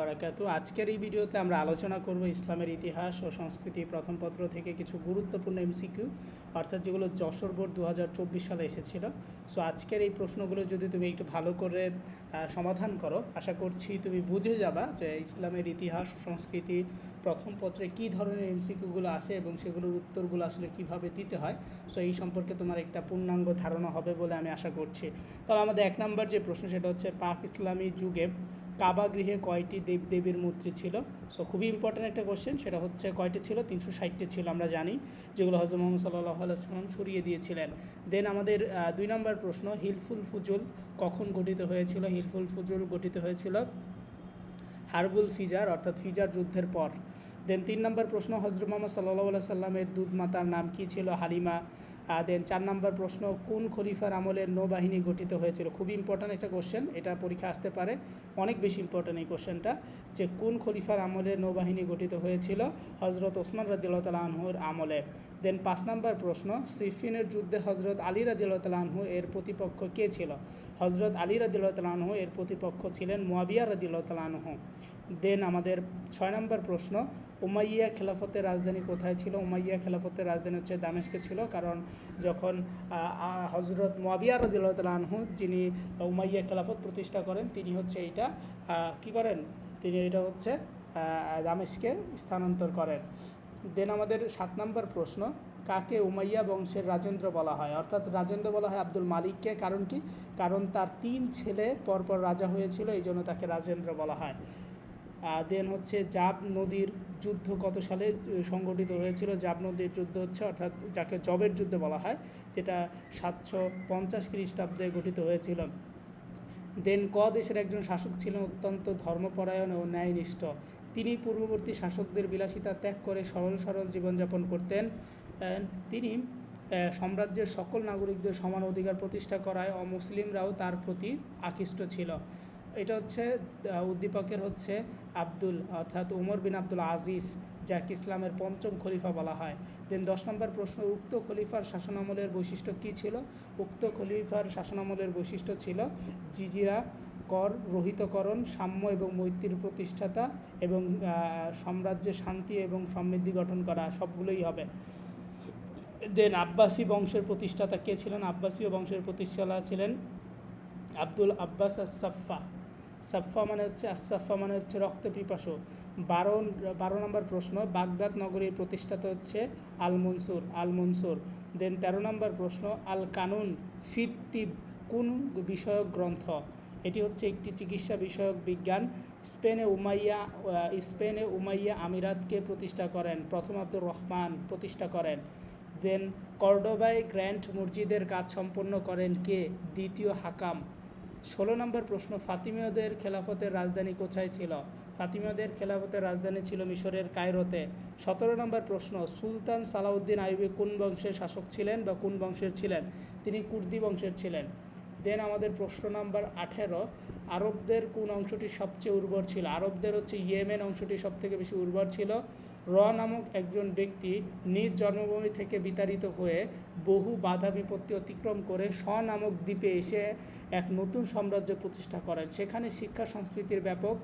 বারাকাতু আজকের এই ভিডিওতে আমরা আলোচনা করব ইসলামের ইতিহাস ও সংস্কৃতি প্রথম পত্র থেকে কিছু গুরুত্বপূর্ণ এমসিকিউ, অর্থাৎ যেগুলো যশোর বোর্ড দু হাজার চব্বিশ সালে এসেছিল। সো আজকের এই প্রশ্নগুলো যদি তুমি একটু ভালো করে সমাধান করো, আশা করছি তুমি বুঝে যাবা যে ইসলামের ইতিহাস ও সংস্কৃতি প্রথম পত্রে কী ধরনের এমসিকিউগুলো আসে এবং সেগুলোর উত্তরগুলো আসলে কীভাবে দিতে হয়। সো এই সম্পর্কে তোমার একটা পূর্ণাঙ্গ ধারণা হবে বলে আমি আশা করছি। তাহলে আমাদের এক নম্বর যে প্রশ্ন, সেটা হচ্ছে পাক ইসলামী যুগে কাবা গৃহে কয়টি দেব দেবীর মূর্তি ছিল? সো খুবই ইম্পর্ট্যান্ট একটা কোশ্চেন সেটা হচ্ছে কয়টি ছিল? তিনশো ষাটটি ছিল, আমরা জানি, যেগুলো হজরত মোহাম্মদ সাল্লাহ সাল্লাম সরিয়ে দিয়েছিলেন। দেন আমাদের দুই নম্বর প্রশ্ন, হিলফুল ফুজুল কখন গঠিত হয়েছিল? হিলফুল ফুজুল গঠিত হয়েছিল হারবুল ফিজার, অর্থাৎ ফিজার যুদ্ধের পর। দেন তিন নম্বর প্রশ্ন হজরত মোহাম্মদ সাল্লাহ সাল্লামের দুধ মাতার নাম কি ছিল? হালিমা দেন চার নম্বর প্রশ্ন, কোন খলিফার আমলের নৌবাহিনী গঠিত হয়েছিল? খুব ইম্পর্ট্যান্ট একটা কোশ্চেন এটা পরীক্ষা আসতে পারে। অনেক বেশি ইম্পর্ট্যান্ট এই কোশ্চেনটা যে কোন খলিফার আমলে নৌবাহিনী গঠিত হয়েছিল? হজরত ওসমান রাদিল্লাহ আনহুর আমলে। দেন পাঁচ নম্বর প্রশ্ন, সিফিনের যুদ্ধে হজরত আলী রাদিল্লাহ এর প্রতিপক্ষ কে ছিল? হজরত আলী রাদিল্লাহ এর প্রতিপক্ষ ছিলেন মোয়াবিয়া রাদিল্লাহ দেন আমাদের ছয় নম্বর প্রশ্ন, উমাইয়া খেলাফতের রাজধানী কোথায় ছিল? উমাইয়া খেলাফতের রাজধানী হচ্ছে দামেশকে ছিল, কারণ যখন হজরত মোয়াবিয়া রদিল্লাহ আনহু, যিনি উমাইয়া খেলাফত প্রতিষ্ঠা করেন, তিনি হচ্ছে এইটা কি করেন? তিনি এটা হচ্ছে দামেশকে স্থানান্তর করেন। দেন আমাদের সাত নম্বর প্রশ্ন, কাকে উমাইয়া বংশের রাজেন্দ্র বলা হয়? অর্থাৎ রাজেন্দ্র বলা হয় আব্দুল মালিককে, কারণ কি? কারণ তার তিন ছেলে পরপর রাজা হয়েছিল এই জন্য তাকে রাজেন্দ্র বলা হয়। দেন হচ্ছে জাব নদীর যুদ্ধ কত সালে সংগঠিত হয়েছিল? জাব নদীর যুদ্ধ হচ্ছে, অর্থাৎ যাকে জবের যুদ্ধ বলা হয়, যেটা সাতশো পঞ্চাশ খ্রিস্টাব্দে গঠিত হয়েছিল। দেন ক দেশের একজন শাসক ছিলেন অত্যন্ত ধর্মপরায়ণ ও ন্যায়নিষ্ঠ। তিনি পূর্ববর্তী শাসকদের বিলাসিতা ত্যাগ করে সরল সরল জীবনযাপন করতেন। তিনি সাম্রাজ্যের সকল নাগরিকদের সমান অধিকার প্রতিষ্ঠা করায় অমুসলিমরাও তার প্রতি আকৃষ্ট ছিল। এটা হচ্ছে উদ্দীপকের হচ্ছে আব্দুল, অর্থাৎ উমর বিন আব্দুল আজিজ, যাকে ইসলামের পঞ্চম খলিফা বলা হয়। দেন দশ নম্বর প্রশ্ন, উক্ত খলিফার শাসনামলের বৈশিষ্ট্য কী ছিল? উক্ত খলিফার শাসনামলের বৈশিষ্ট্য ছিল জিজিরা, কর, রহিতকরণ, সাম্য এবং মৈত্রীর প্রতিষ্ঠাতা এবং সাম্রাজ্যে শান্তি এবং সমৃদ্ধি গঠন করা, সবগুলোই হবে। দেন আব্বাসী বংশের প্রতিষ্ঠাতা কে ছিলেন? আব্বাসীয় বংশের প্রতিষ্ঠাতা ছিলেন আব্দুল আব্বাস আসাফা সাফা মানে হচ্ছে আসাফা মানে হচ্ছে রক্ত পিপাসু। বারো বারো নম্বর প্রশ্ন, বাগদাদ নগরীর প্রতিষ্ঠাতা হচ্ছে আল মনসুর আল মনসুর দেন তেরো নম্বর প্রশ্ন আল কানুন ফিত্তিব কোন বিষয়ক গ্রন্থ? এটি হচ্ছে একটি চিকিৎসা বিষয়ক বিজ্ঞান। স্পেনে উমাইয়া স্পেনে উমাইয়া আমিরাতকে প্রতিষ্ঠা করেন, প্রথম আব্দুর রহমান প্রতিষ্ঠা করেন। দেন কর্ডোবায় গ্র্যান্ড মসজিদের কাজ সম্পন্ন করেন কে? দ্বিতীয় হাকাম। ষোলো নম্বর প্রশ্ন, ফাতিমীয়দের খেলাফতের রাজধানী কোথায় ছিল? ফাতিমীয়দের খেলাফতের রাজধানী ছিল মিশরের কায়রোতে। সতেরো নম্বর প্রশ্ন, সুলতান সালাউদ্দিন আইবি কোন বংশের শাসক ছিলেন বা কোন বংশের ছিলেন? তিনি কুর্দি বংশের ছিলেন। দেন আমাদের প্রশ্ন নাম্বার আঠেরো, আরবদের কোন অংশটি সবচেয়ে উর্বর ছিল? আরবদের হচ্ছে ইয়েমেন অংশটি সবথেকে বেশি উর্বর ছিল। র নামক একজন ব্যক্তি নিজ জন্মভূমি থেকে বিতাড়িত হয়ে বহু বাধা বিপত্তি অতিক্রম করে স নামক দ্বীপে এসে এক নতুন সাম্রাজ্য প্রতিষ্ঠা করেন। সেখানে শিক্ষা সংস্কৃতির ব্যাপক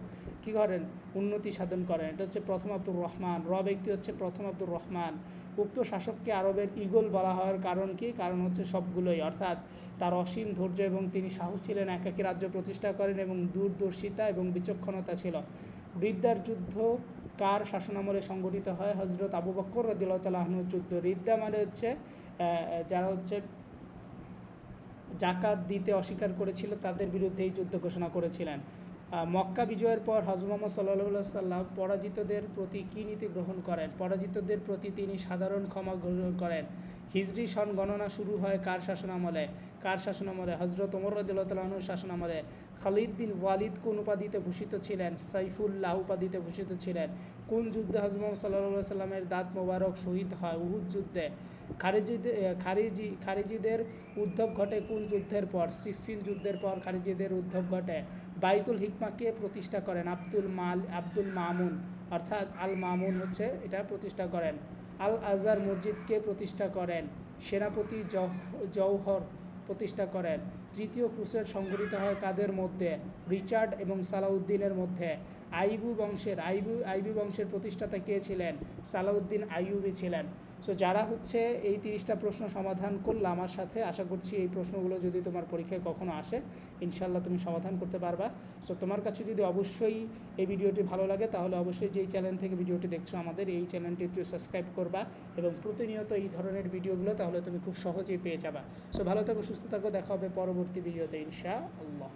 কী করেন? উন্নতি সাধন করেন। এটা হচ্ছে প্রথম আব্দুর রহমান। র ব্যক্তি হচ্ছে প্রথম আব্দুর রহমান। উক্ত শাসককে আরবের ইগল বলা হওয়ার কারণ কি? কারণ হচ্ছে সবগুলোই। অর্থাৎ তার অসীম ধৈর্য এবং তিনি সাহস ছিলেন একাকী রাজ্য প্রতিষ্ঠা করেন এবং দূরদর্শিতা এবং বিচক্ষণতা ছিল। বৃদ্ধার যুদ্ধ কার শাসনামলে সংগঠিত হয়? হজরত আবু বক্কর রদিল্লাহ তালাহনুর যুদ্ধ। রিদ্দা মানে হচ্ছে যারা হচ্ছে জাকাত দিতে অস্বীকার করেছিল, তাদের বিরুদ্ধে এই যুদ্ধ ঘোষণা করেছিলেন। মক্কা বিজয়ের পর হজরত মোহাম্মদ সাল্লাহ সাল্লাম পরাজিতদের প্রতি কী নীতি গ্রহণ করেন? পরাজিতদের প্রতি তিনি সাধারণ ক্ষমা গ্রহণ করেন। হিজরি সন গণনা শুরু হয় কার শাসনামলে? কার শাসনামলে? হজরত ওমর রদুল্লাহনুর শাসনামলে। খালিদ বিন ওয়ালিদ কোন উপাধিতে ভূষিত ছিলেন? সাইফুল্লাহ উপাধিতে ভূষিত ছিলেন। কোন যুদ্ধে হজরত মোহাম্মদ সাল্লামের দাঁত মোবারক শহীদ হয়? উহুদ যুদ্ধে। খারিজিদের খারিজি, খারিজিদের উদ্ধব ঘটে কোন যুদ্ধের পর? সিফিন যুদ্ধের পর খারিজিদের উদ্ধব ঘটে। বাইতুল হিকমাকে প্রতিষ্ঠা করেন? আব্দুল মাল, আব্দুল মামুন। অর্থাৎ আল মামুন হচ্ছে এটা প্রতিষ্ঠা করেন। আল আজহার মসজিদকে প্রতিষ্ঠা করেন। সেনাপতি জওহর প্রতিষ্ঠা করেন। তৃতীয় ক্রুসেড সংগঠিত হয় কাদের মধ্যে? রিচার্ড এবং সালাউদ্দিনের মধ্যে। আইবু বংশের, আইবু, আইবি বংশের প্রতিষ্ঠাতা কে ছিলেন? সালাউদ্দিন আইয়ুবি ছিলেন। সো যারা হচ্ছে এই তিরিশটা প্রশ্ন সমাধান করলে আমার সাথে, আশা করছি এই প্রশ্নগুলো যদি তোমার পরীক্ষায় কখনো আসে ইনশাল্লাহ তুমি সমাধান করতে পারবা। সো তোমার কাছে যদি অবশ্যই এই ভিডিওটি ভালো লাগে, তাহলে অবশ্যই যেই চ্যানেল থেকে ভিডিওটি দেখছ আমাদের, এই চ্যানেলটি একটু সাবস্ক্রাইব করবা এবং প্রতিনিয়ত এই ধরনের ভিডিওগুলো, তাহলে তুমি খুব সহজেই পেয়ে যাবা। সো ভালো থাকো, সুস্থ থাকো, দেখা হবে পরবর্তী ভিডিওতে ইনশা আল্লাহ